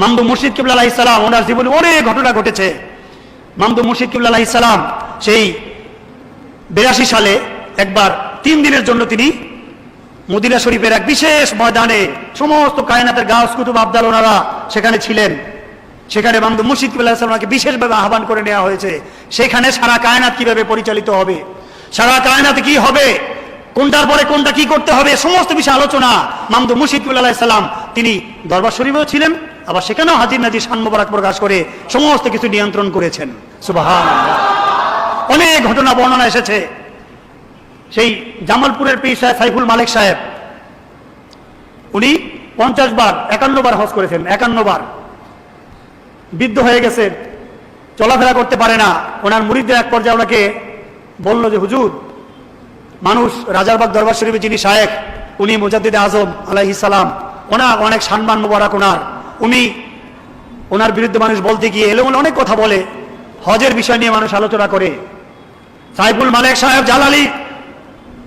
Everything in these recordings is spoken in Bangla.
মামদু মুর্শিদ কিবলা আলাহ ওনার জীবনে অনেক ঘটনা ঘটেছে। মামদু মুর্শিদ কিবলা আলাহ সেই বিরাশি সালে একবার তিন দিনের জন্য তিনি মদিনা শরীফের এক বিশেষ ময়দানে সমস্ত কায়নাতের গাছ কুতুব, আবদাল ওনারা সেখানে ছিলেন। সেখানে মামদু মুর্শিদ কিবলা ইসলামকে বিশেষভাবে আহ্বান করে নেওয়া হয়েছে। সেখানে সারা কায়নাত কীভাবে পরিচালিত হবে? সারা কায়নাতে কি হবে? কোনটার পরে কোনটা কি করতে হবে? সমস্ত বিষয়ে আলোচনা মামদু মুর্শিদ কিবলা ইসলাম তিনি দরবার শরীফেও ছিলেন আবার সেখানেও হাজির নাজির শান মোবারক প্রকাশ করে সমস্ত কিছু নিয়ন্ত্রণ করেছেন। সুবাহান অনেক ঘটনা বর্ণনা এসেছে। সেই জামালপুরের পীর সাহেব, সাইফুল মালিক সাহেব, উনি পঞ্চাশ বার, একান্ন বার হজ করেছেন, একান্ন বার। বৃদ্ধ হয়ে গেছে, চলাফেরা করতে পারে না। ওনার মুরিদদের এক পর্যায়ে ওনাকে বলল যে, হুজুর, মানুষ রাজারবাগ দরবার শরীফে যিনি শায়েক উনি মুজাদ্দিদ আজম আলাইহি সালাম, ওনার অনেক সম্মান মোবারক ওনার। উনি ওনার বিরুদ্ধে মানুষ বলতে গিয়ে এলো অনেক কথা বলে। হজের বিষয় নিয়ে মানুষ আলোচনা করে। সাইফুল মালিক সাহেব জালালি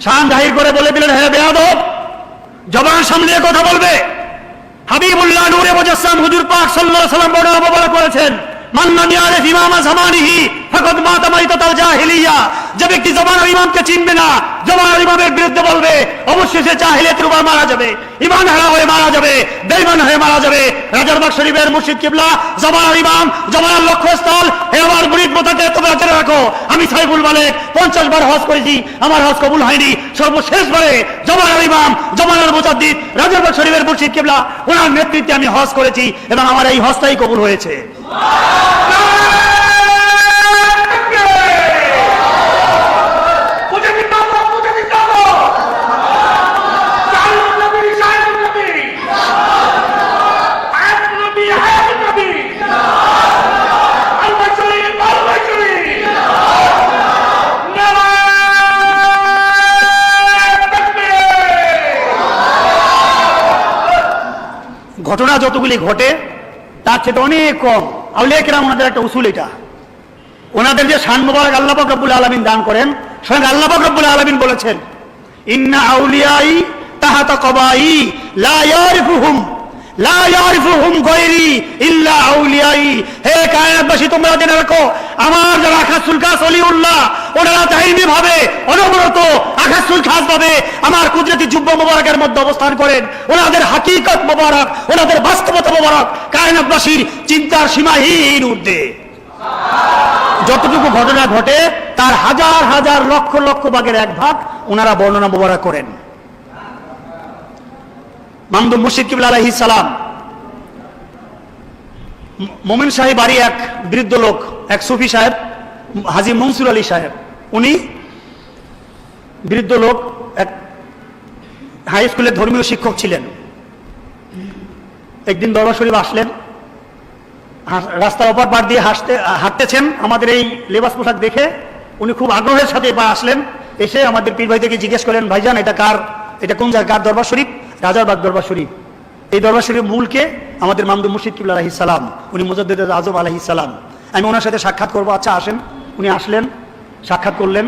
শান জাহির করে বলে দিলেন হ্যাঁ বেয়াদব, জবান সামলিয়ে কথা বলবে। হাবিবুল্লাহ নূরে মুজাসসাম হুজুর পাক সাল্লাল্লাহু আলাইহি সাল্লাম বর্ণনা বলা করেছেন। যে ব্যক্তি জমানার ইমামকে চিনবে না মারা যাবে রাখো। আমি সাইফুল মালিক, পঞ্চাশ বার হজ করেছি, আমার হজ কবুল হয়নি। সর্বশেষবারে জমানার ইমাম জমানার মুজাদ্দিদ রাজারবাগ শরীফের মুর্শিদ কিবলা, ওনার নেতৃত্বে আমি হজ করেছি এবং আমার এই হজটাই কবুল হয়েছে। ঘটনা যতগুলি ঘটে, তার তো অনেক কম। আউলিয়া কিরাম ওনাদের একটা উসুল এটা। ওনাদের যে শান মোবারক আল্লাহ পাক রব্বুল আলামিন দান করেন, স্বয়ং আল্লাহ পাক রব্বুল আলামিন বলেছেন, ইন্না আউলিয়াই তাহাতা কবাই, লা আমার যারা আখাসুল খাস অলিউল্লাহ ওনারা তাইমি ভাবে অনবরত আখাসুল খাস ভাবে আমার কুদরতি যুব্ব মোবারকের মধ্যে অবস্থান করেন। ওনাদের হাকিকত মোবারক, ওনাদের বাস্তবতা মোবারক, কায়নাতবাসীর চিন্তার সীমাহীন ঊর্ধ্বে। যতটুকু ঘটনা ঘটে, তার হাজার হাজার লক্ষ লক্ষ ভাগের এক ভাগ ওনারা বর্ণনা মোবারক করেন। মামদুম মুর্শিদ কিবুল আলাইহিস সালাম মোমিন সাহেব বাড়ি এক বৃদ্ধ লোক, এক সুফি সাহেব, হাজি মনসুর আলী সাহেব। উনি বৃদ্ধ লোক, এক হাই স্কুলের ধর্মীয় শিক্ষক ছিলেন। একদিন দরবার শরীফ আসলেন রাস্তার অপর পার দিয়ে হাসতে, হাঁটতেছেন। আমাদের এই লেবাস পোশাক দেখে উনি খুব আগ্রহের সাথে এবার আসলেন। এসে আমাদের পীর ভাই থেকে জিজ্ঞেস করলেন, ভাইজান, এটা কার, এটা কোন জায়গা কার দরবার শরীফ? রাজারবাগ দরবার শরীফ। এই দরবার শরীফ মূলকে আমাদের মামদু মুর্শিদ কিবুল আলহিস সালাম, উনি মুজাদ্দিদ আজম আলহিস সালাম। আমি ওনার সাথে সাক্ষাৎ করব। আচ্ছা আসেন। উনি আসলেন। সাক্ষাৎ করলেন।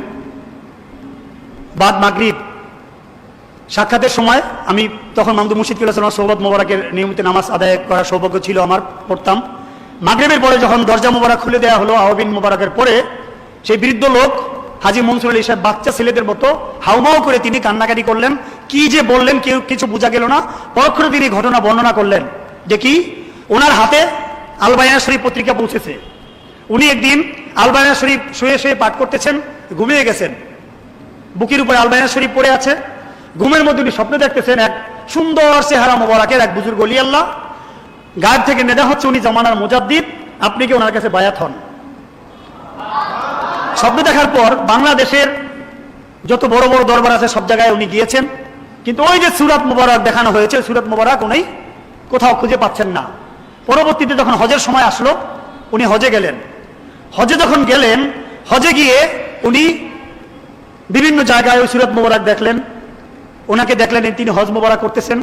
বাদ মাগরিব, সাক্ষাতের সময় আমি তখন মামদু মুর্শিদ কিবুল সালাম সৌবত মোবারকের নিয়মিত নামাজ আদায় করার সৌভাগ্য ছিল আমার, পড়তাম। মাগরিবের পরে যখন দরজা মোবারক খুলে দেওয়া হলো আহবিন মোবারকের পরে, সেই বৃদ্ধ লোক হাজি মনসুর আলী সাহেব, বাচ্চা ছেলেদের মতো হাউমাউ করে তিনি কান্নাকাটি করলেন। কি যে বললেন, কেউ কিছু বোঝা গেল না। পরক্ষণে তিনি ঘটনা বর্ণনা করলেন যে কি, ওনার হাতে আলবায়না শরীফ পত্রিকা পৌঁছেছে। উনি একদিন আলবায়না শরীফ শুয়ে শুয়ে পাঠ করতেছেন, ঘুমিয়ে গেছেন। বুকের উপরে আলবায়না শরীফ পড়ে আছে। ঘুমের মধ্যে উনি স্বপ্ন দেখতেছেন এক সুন্দর চেহারা মোবারকের এক বুজুর্গ অলি আল্লাহ গায়েব থেকে নেদা হচ্ছে উনি জমানার মুজাদ্দিদ। আপনি কি ওনার কাছে বায়াত হন? স্বপ্ন দেখার পর বাংলাদেশের যত বড় বড় দরবার আছে, সব জায়গায় উনি গিয়েছেন। কিন্তু ওই যে সুরাত মুবারক দেখানো হয়েছে, সুরাত মুবারক উনি কোথাও খুঁজে পাচ্ছেন না। পরবর্তীতে যখন হজের সময় আসলো, উনি হজে গেলেন। হজে যখন গেলেন, হজে গিয়ে উনি বিভিন্ন জায়গায় ওই সুরত মোবারক দেখলেন। ওনাকে দেখলেন, তিনি হজ মোবারক করতেছেন,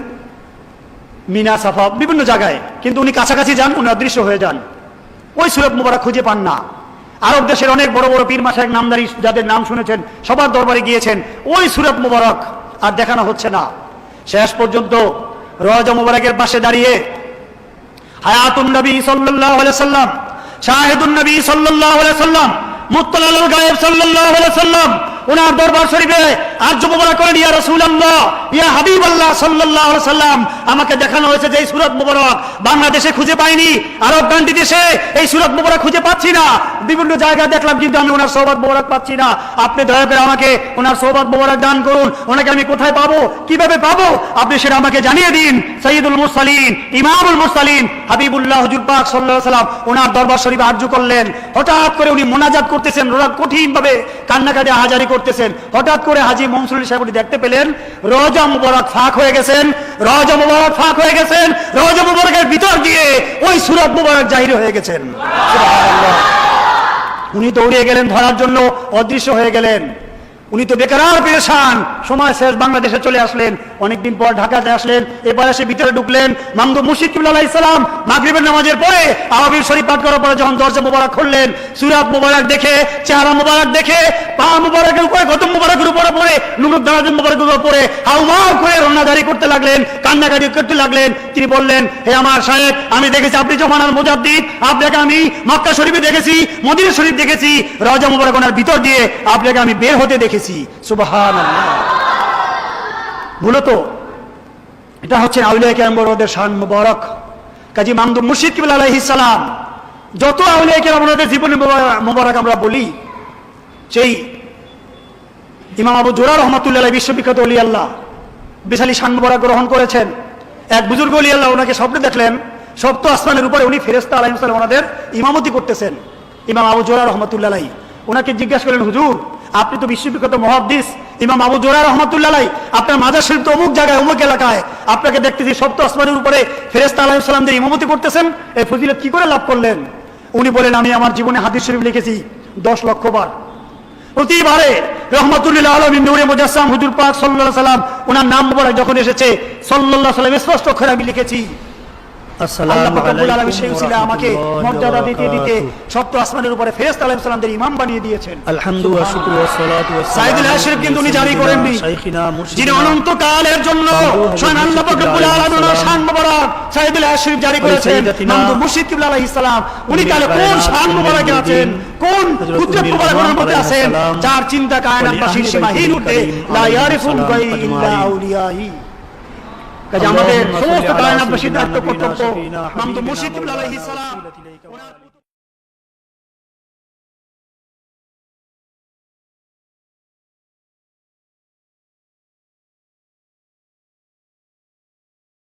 মিনা, সাফা, বিভিন্ন জায়গায়। কিন্তু উনি কাছাকাছি যান, উনি অদৃশ্য হয়ে যান। ওই সুরত মোবারক খুঁজে পান না। আরব দেশের অনেক বড় বড় পীর মাসায় নামদারি, যাদের নাম শুনেছেন, সবার দরবারে গিয়েছেন। ওই সুরত মোবারক আর দেখানো হচ্ছে না। শেষ পর্যন্ত রওজা মোবারকের পাশে দাঁড়িয়ে হায়াতুন নবী আলাইহি সাল্লাম শাহিদুন নবী সাল্লাহ সাল্লাম মুত্তালাল গায়েব সাল্লাহ সাল্লাম ওনার দরবার শরীফে আর যুবকরা করেন, ইয়া রাসূলুল্লাহ, ইয়া হাবিবাল্লাহ সাল্লাল্লাহু আলাইহি সাল্লাম, আমাকে দেখানো হয়েছে যে এই সূরত মুবারক বাংলাদেশে খুঁজে পাইনি, আরব কান্ট্রি দেশে এই সূরত মুবারক খুঁজে পাচ্ছি না। বিভিন্ন জায়গায় দেখলাম কিন্তু আমি ওনার সোহবত মুবারক পাচ্ছি না। আপনি দয়া করে আমাকে ওনার সোহবত মুবারক দান করুন। ওনাকে আমি কোথায় পাবো? কীভাবে পাবো? আপনি সেটা আমাকে জানিয়ে দিন। সৈয়দুল মুরসালিন, ইমামুল মুরসালিন, হাবিবুল্লাহ হুজুর পাক সাল্লাল্লাহু আলাইহি সাল্লাম, ওনার দরবার শরীফে আরজু করলেন। হঠাৎ করে উনি মোনাজাত করতেছেন ওরা কঠিন ভাবে কান্নাকাটি, হাজারি করতেছেন। হঠাৎ করে হাজি উনি দেখতে পেলেন, রোজা মুবারক ফাঁক হয়ে গেছেন, রোজা মুবারক ফাঁক হয়ে গেছেন, রোজা মুবারকের ভিতর দিয়ে ওই সুরত মুবারক জাহির হয়ে গেছেন। উনি দৌড়িয়ে গেলেন ধরার জন্য, অদৃশ্য হয়ে গেলেন। উনি তো বেকার পেরেশান। সময় শেষ, বাংলাদেশে চলে আসলেন। অনেকদিন পর ঢাকাতে আসলেন। এবার এসে ভিতরে ঢুকলেন মামদু মুর্শিদ কিবুল্লাহ ইসলাম মাগরিবের নামাজের পরে আওয়াবির শরীফ পাঠ করার পরে যখন দরজা মোবারক খুললেন, সুরাত মোবারক দেখে, চেহারা মোবারক দেখে, পা মোবারকের উপরে গতম মোবারকের উপরে পড়ে নুরুদ দানাদিন মোবারকের উপরে পড়ে হাউমার করে রন্নাদারি করতে লাগলেন, কান্নাকাটি করতে লাগলেন। তিনি বললেন, হে আমার সাহেব, আমি দেখেছি আপনি যখন জমানার মুজাদ্দিদ, আপনাকে আমি মক্কা শরীফে দেখেছি, মদিনা শরীফ দেখেছি রাজা মুবারক ওনার ভিতর দিয়ে আপনাকে আমি বের হতে দেখেছি। সুবাহান মূলত এটা হচ্ছে আউলিয়া কেরাম বড়দের শান মুবারক। কাজী মামদুদ মুর্শিদ কিবুল আলাইহিস সালাম, যত আউলিয়া কেরাম ওনাদের জীবনী মুবারক- আমরা বলি, সেই ইমাম আবু জোরা রহমতুল্লাহ বিশ্ববিখ্যাত অলি আল্লাহ, বিশালী শান মুবারক গ্রহণ করেছেন। এক বুজুর্গ অলি আল্লাহ ওনাকে স্বপ্নে দেখলেন, সপ্ত আসমানের উপরে উনি ফেরেস্তা আলাইহিস সালাম ওনাদের ইমামতি করতেছেন, ইমাম আবু জোরা রহমতুল্লাহ ওনাকে জিজ্ঞাসা করলেন, হুজুর, আপনি তো বিশ্ববিখ্যাত মহাদ্দিস ইমাম আবু জোরা রহমতুল্লাহ আপনার মাজার শরীফ তো অমুক জায়গায়, অমুক এলাকায়। আপনাকে দেখতেছি সপ্ত আসমানের উপরে ফেরেস্তা আলাইহিস সালামদের ইমামতি করতেছেন। এই ফজিলত কি করে লাভ করলেন? উনি বলেন, আমি আমার জীবনে হাদিস শরীফ লিখেছি দশ লক্ষ বার। প্রতিবারে রহমতুল্লাহ আলমিন নূরে মুজাসসাম হুজুর পাক আলাইহি সাল্লাম ওনার নাম মোবারক যখন এসেছে আলাইহি সাল্লাম, স্পষ্ট অক্ষরে আমি লিখেছি উনি কালে কোন শান আছেন? কোন মধ্যে আছেন? যার চিন্তা কায়নাত বাসীর সীমাহীন উঠে লা ইয়ারিফুল ইল্লা আউলিয়াহি। কাজে আমাদের সমস্ত কায়নাতবাসীর দায়িত্ব কর্তব্য মামদু মুর্শিদ আলাইহিস সালাম।